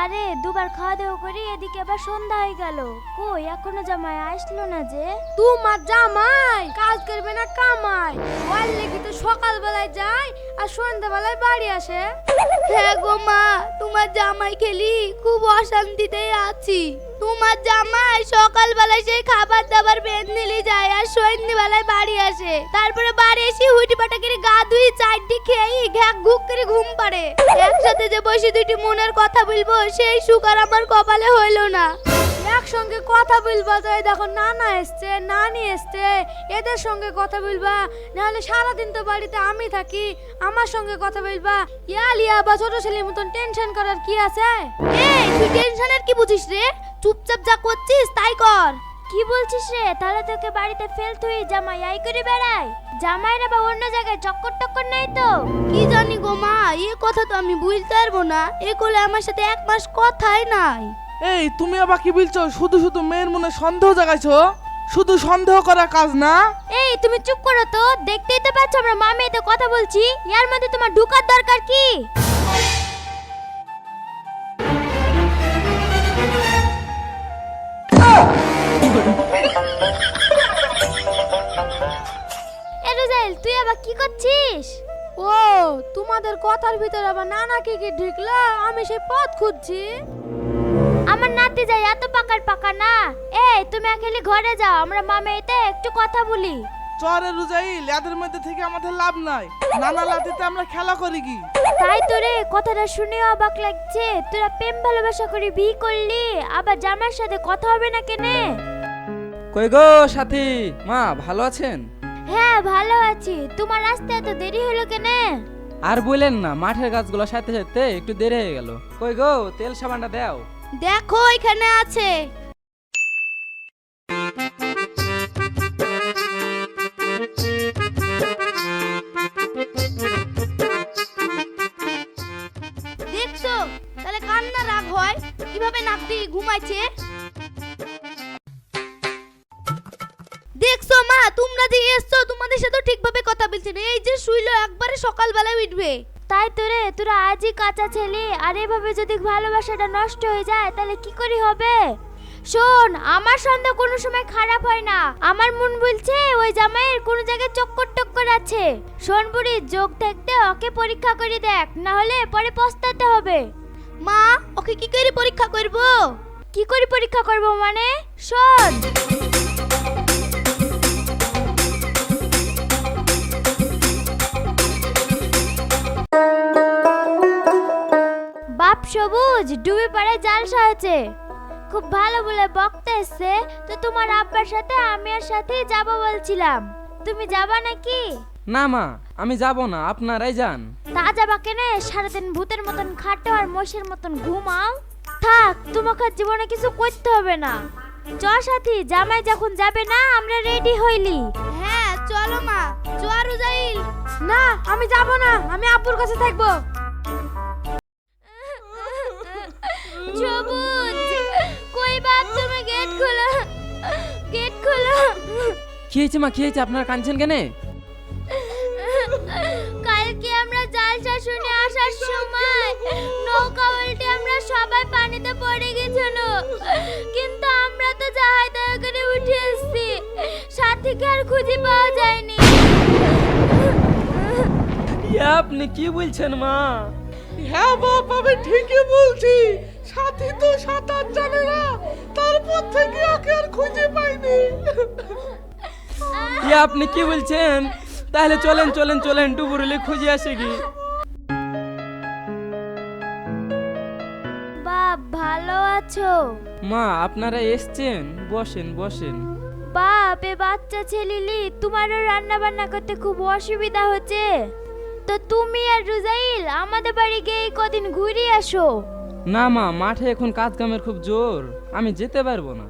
আরে, দুবার খাওয়া দাওয়া করি এদিকে আবার সন্ধ্যা হয়ে গেল। কই, এখনও জামাই আসলো না যে? তোমার জামাই? কাজ করবে না কামাই? ওর লেগে তো সকালবেলায় যায় আর সন্ধ্যাবেলায় বাড়ি আসে। হ্যাঁ গো তোমার জামাই খেলি, খুব অশান্তিতে আছি। তোমার জামাই সকালবেলায় সেই খাবার দাবার বেঁধে যায় আর সন্ধ্যেবেলায় বাড়ি আসে। তারপরে বাড়ি এসে হুটি পাটা করে গা ধুই চারটি খেয়ে ঘ্যাক ঘুক করে ঘুম পাড়ে। একসাথে যে বসে দুইটি মনের কথা বলব, সেই সুকার আমার কপালে হইল না। একসঙ্গে কথা বলবা? তো দেখো, নানা এসছে, নানি এসছে, এদের সঙ্গে কথা বলবা। নাহলে সারাদিন তো বাড়িতে আমি থাকি, আমার সঙ্গে কথা বলবা। ইয়ালিয়া বা ছোট ছেলের মতন টেনশন করার কি আছে? এই, তুই টেনশনের কি বুঝিস রে? চুপচাপ যা করছিস, তাই কর। কি বলছিস রে? তাহলে তোকে বাড়িতে ফেল তুই জামাই আই করে বেড়াই। জামাইরা বা অন্য জায়গায় চক্কর টক্কর নাই তো? কি জানি গো মা, এ কথা তো আমি বুঝতে পারব না। এ করলে আমার সাথে এক মাস কথাই নাই। এই তুমি আবার কি বলছো? শুধু শুধু মেয়ের মনে সন্দেহ জাগাইছো? শুধু সন্দেহ করা কাজ না? এই তুমি চুপ করো তো। দেখতেই তো পাচ্ছ আমরা মা মেয়েতে কথা বলছি। ইয়ার মধ্যে তোমার ঢুকার দরকার কি? এ তুই আবার কি করছিস? ও তোমাদের কথার ভিতরে আবার নানা কি কি ঢুকলো? আমি সেই পথ খুঁজছি। আমার যাই এত পাকার পাকা না। এই তুমি একেলি ঘরে যাও আমরা মা মেয়েতে একটু কথা বলি। চরে রুজাইল এদের মধ্যে থেকে আমাদের লাভ নাই। নানা লাতিতে আমরা খেলা করি কি? তাই তো রে কথাটা শুনে অবাক লাগছে। তোরা প্রেম ভালোবাসা করে বিয়ে করলি আবার জামার সাথে কথা হবে না কেনে? কই গো সাথী মা ভালো আছেন? হ্যাঁ ভালো আছি। তোমার আসতে এত দেরি হলো কেনে? আর বলেন না মাঠের গাছগুলো সাথে সাথে একটু দেরি হয়ে গেল। কই গো তেল সাবানটা দাও। দেখো এখানে আছে। দেখছ? তাহলে কান্না রাগ হয়। কীভাবে নাতি ঘুমাইছে? দেখছ মা, তোমরা যে এসছো, তোমাদের সাথে ঠিকভাবে কথা বলছে না। এই যে শুইলো, একবারে সকালবেলায় উঠবে। তাই তো রে তোরা আজই কাঁচা ছেলে আর এভাবে যদি ভালোবাসাটা নষ্ট হয়ে যায় তাহলে কি করি হবে? শোন আমার সন্দেহ কোনো সময় খারাপ হয় না। আমার মন বলছে ওই জামাইয়ের কোনো জায়গায় চক্কর টক্কর আছে। শোন বুড়ি যোগ থাকতে ওকে পরীক্ষা করে দেখ না হলে পরে পস্তাতে হবে। মা ওকে কি করে পরীক্ষা করব? কি করে পরীক্ষা করব মানে? শোন। সবুজ ডুবে পাড়ে জালসা হয়েছে খুব ভালো বলে বক্তা এসছে তো তোমার আব্বার সাথে আমি আর সাথে যাব বলছিলাম। তুমি যাবা নাকি? না মা আমি যাব না আপনারাই যান। তা যাবা কেনে? সারাদিন ভূতের মতন খাটো আর মোষের মতন ঘুমাও। থাক তোমাকে আর জীবনে কিছু করতে হবে না। চ সাথী জামাই যখন যাবে না আমরা রেডি হইলি। হ্যাঁ চলো মা চোয়ারু যাইল না আমি যাব না আমি আব্বুর কাছে থাকব। কি হয়েছে মা? কি হয়েছে? আপনারা কাঁদছেন কেনে? কালকে আমরা জালসা শুনে আসার সময় নৌকা উল্টে আমরা সবাই পানিতে পড়ে গেছিল। কিন্তু আমরা তো যাহাই তাই করে উঠে এসেছি। সাথীকে আর খুঁজে পাওয়া যায়নি। আপনি কি বলছেন মা? হ্যাঁ বাপ আমি ঠিকই বলছি। সাথী তো সাঁতার জানে না। তারপর থেকে ওকে আর খুঁজে পাইনি। ইয়ে আপনি কি বলছেন? তাহলে চলেন চলেন চলেন ডুবুরলে খুঁজে আসে কি? বাপ ভালো আছো? মা আপনারা এসছেন? বসেন বসেন। বাপ এ বাচ্চা ছেলিলি তোমারও রান্না বান্না করতে খুব অসুবিধা হচ্ছে। তো তুমি আর রুজাইল আমাদের বাড়ি গিয়ে কদিন ঘুরে আসো। না মা মাঠে এখন কাজ কামের খুব জোর। আমি যেতে পারব না।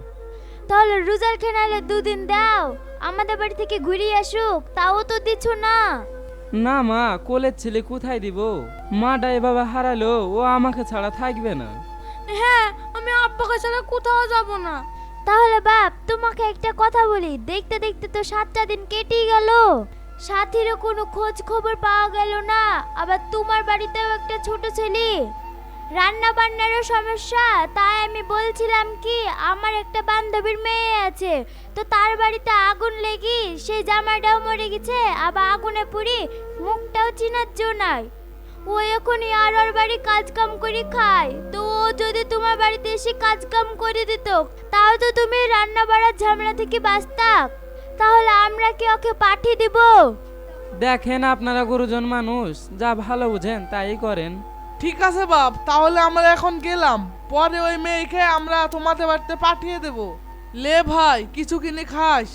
তাহলে রুজাল খেনালে দুদিন দাও। আমাদের বাড়ি থেকে ঘুরে আসুক তাও তো দিচ্ছ না। না মা কোলের ছেলে কোথায় দিব? মাটা এভাবে হারালো ও আমাকে ছাড়া থাকবে না। হ্যাঁ আমি আব্বাকে ছাড়া কোথাও যাব না। তাহলে বাপ তোমাকে একটা কথা বলি দেখতে দেখতে তো সাতটা দিন কেটেই গেল। সাথীরও কোনো খোঁজ খবর পাওয়া গেল না আবার তোমার বাড়িতেও একটা ছোট ছেলে। রান্না বান্নারও সমস্যা। তাই আমি বলছিলাম কি, আমার একটা বান্ধবীর মেয়ে আছে। তো তার বাড়িতে আগুন লেগে সেই জামাইটাও মরে গেছে, আবার আগুনে পুড়ি মুখটাও চিনার জো নাই। ও এখনই আর ওর বাড়ি কাজ কাম করে খায়। তো ও যদি তোমার বাড়িতে এসে কাজ কাম করে দিত, তাও তো তুমি রান্না বাড়ার ঝামেলা থেকে বাঁচতাক তাহলে আমরা কি ওকে পাঠিয়ে দিব? দেখেন আপনারা গুরুজন মানুষ, যা ভালো বুঝেন তাই করেন। ঠিক আছে বাপ, তাহলে আমরা এখন গেলাম। পরে ওই মেয়েকে আমরা তোমাদের বাড়িতে পাঠিয়ে দেব। লে ভাই, কিছু কিনে খাস।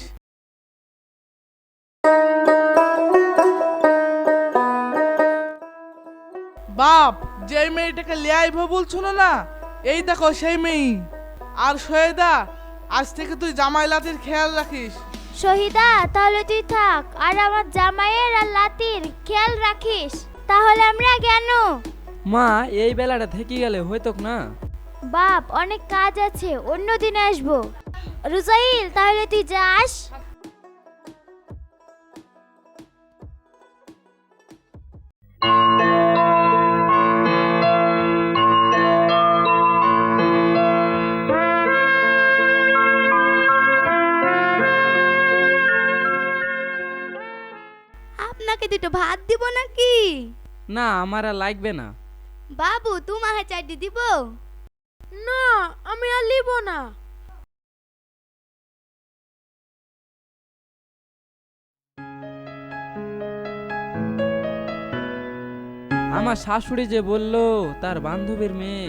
বাপ যে মেয়েটাকে লিয়ে আইব বলছো না এই দেখো সেই মেয়ে। আর সৈয়দা, আজ থেকে তুই জামাই লাতির খেয়াল রাখিস। শহীদা তাহলে তুই থাক। আর আমার জামাইয়ের আর লাতির খেয়াল রাখিস। তাহলে আমরা কেন? মা এই বেলাটা থেকে গেলে হইতো না? বাপ অনেক কাজ আছে অন্য দিনে আসব। রুজাইল তাহলে তুই যাস। আপনাকে দুটো ভাত দিব নাকি? না আমার আর লাগবে না। বাবু তোমাকে চারটি দিব? না আমি আর লিব না। আমার শাশুড়ি যে বলল তার বান্ধবীর মেয়ে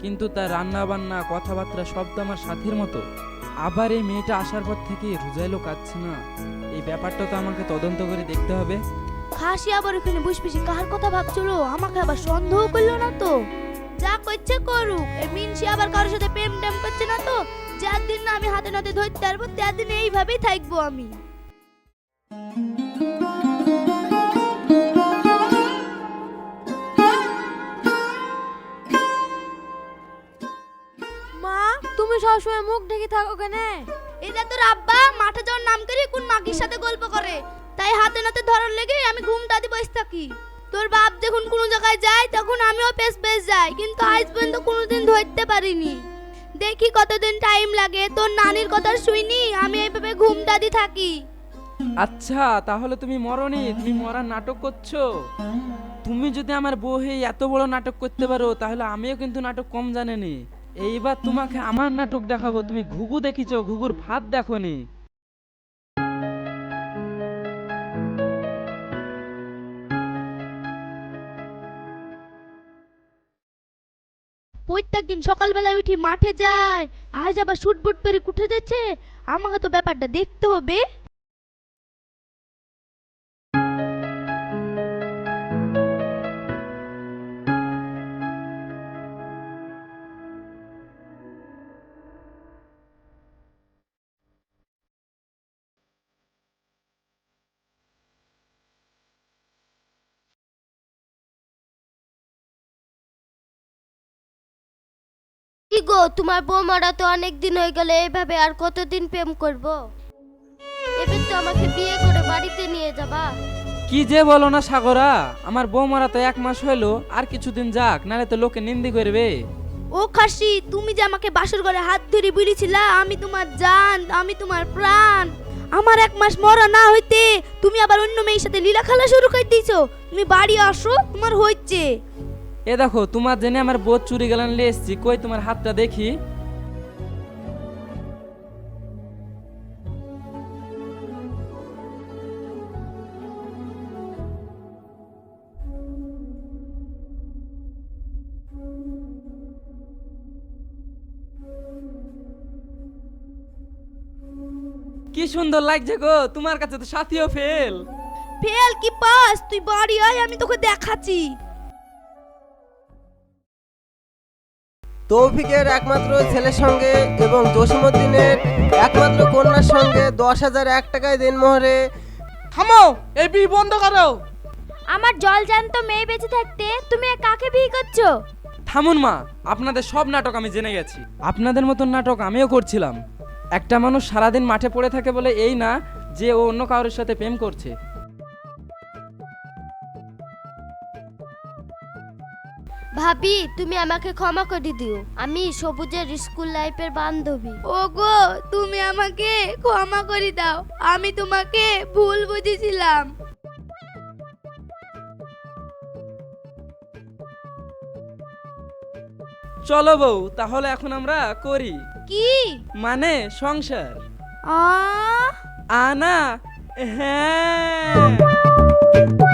কিন্তু তার রান্না বান্না কথাবার্তা সব তো আমার সাথীর মতো। আবার এই মেয়েটা আসার পর থেকে রুজাইলো কাচ্ছে না। এই ব্যাপারটা তো আমাকে তদন্ত করে দেখতে হবে। খাসি আবার ওখানে বসে কার কথা ভাবছিল আমাকে আবার সন্দেহ করল না তো? যা করছে করুক। এই মিনসি আবার কারোর সাথে প্রেম টেম করছে না তো? যার দিন না আমি হাতে নাতে ধরতে পারব, তার দিন এইভাবেই থাকব আমি। সবসময় মুখ ঢেকে থাকো কেন? এটা তোর আব্বা মাঠে যাওয়ার নাম করে কোন মাগির সাথে গল্প করে। তাই হাতে নাতে ধরার লেগে আমি ঘুমটা দিয়ে বসে থাকি। তোর বাপ যখন কোনো জায়গায় যায় তখন আমিও পেস পেস যাই কিন্তু আজ পর্যন্ত কোনোদিন ধরতে পারিনি। দেখি কতদিন টাইম লাগে তোর নানির কথা শুইনি আমি এইভাবে ঘুমটা দিয়ে থাকি। আচ্ছা তাহলে তুমি মরনি তুমি মরার নাটক করছ? তুমি যদি আমার বউ হয়ে এত বড় নাটক করতে পারো তাহলে আমিও কিন্তু নাটক কম জানেনি। এইবার তোমাকে আমার নাটক দেখাবো। তুমি ঘুঘু দেখিছো, ঘুঘুর ভাত দেখোনি। সকালবেলা উঠি মাঠে যায় আজ আবার শুট বুট পরে উঠে যাচ্ছে। আমাকে তো ব্যাপারটা দেখতে হবে। কি গো তোমার বৌমারা তো অনেক দিন হয়ে গেল এইভাবে আর কতদিন প্রেম করব? এবার তো আমাকে বিয়ে করে বাড়িতে নিয়ে যাবা। কি যে বলো না সাগরা আমার বৌমারা তো এক মাস হইল আর কিছুদিন যাক নাহলে তো লোকে নিন্দি করবে। ও খাসি তুমি যে আমাকে বাসর ঘরে হাত ধরে বলেছিলা আমি তোমার জান আমি তোমার প্রাণ। আমার এক মাস মরা না হইতে তুমি আবার অন্য মেয়ের সাথে লীলা খেলা শুরু করে দিয়েছ। তুমি বাড়ি আসো তোমার হচ্ছে এ দেখো, তোমার জেনে আমার বোধ চুরি গেলান লে এসছি। কই তোমার হাতটা দেখি? কি সুন্দর লাগছে গো, তোমার কাছে তো সাথীও ফেল। ফেল কি পাস? তুই বাড়ি আয়, আমি তোকে দেখাচ্ছি। তৌফিকের একমাত্র ছেলের সঙ্গে এবং জসিমুদ্দিনের একমাত্র কন্যার সঙ্গে দশ হাজার এক টাকায় দিনমোহরে। থামো এই বিয়ে বন্ধ করো। আমার জল জ্যান্ত মেয়ে বেঁচে থাকতে তুমি কাকে বিয়ে করছ? থামুন মা আপনাদের সব নাটক আমি জেনে গেছি। আপনাদের মতন নাটক আমিও করছিলাম। একটা মানুষ সারাদিন মাঠে পড়ে থাকে বলে এই না যে ও অন্য কারোর সাথে প্রেম করছে। ভাবি তুমি আমাকে ক্ষমা করে দিও। আমি সবুজের স্কুল লাইফের বান্ধবী। ওগো তুমি আমাকে ক্ষমা করে দাও। আমি তোমাকে ভুল বুঝেছিলাম। চলো বউ তাহলে এখন আমরা করি। কি? মানে সংসার। আ আনা হ্যাঁ।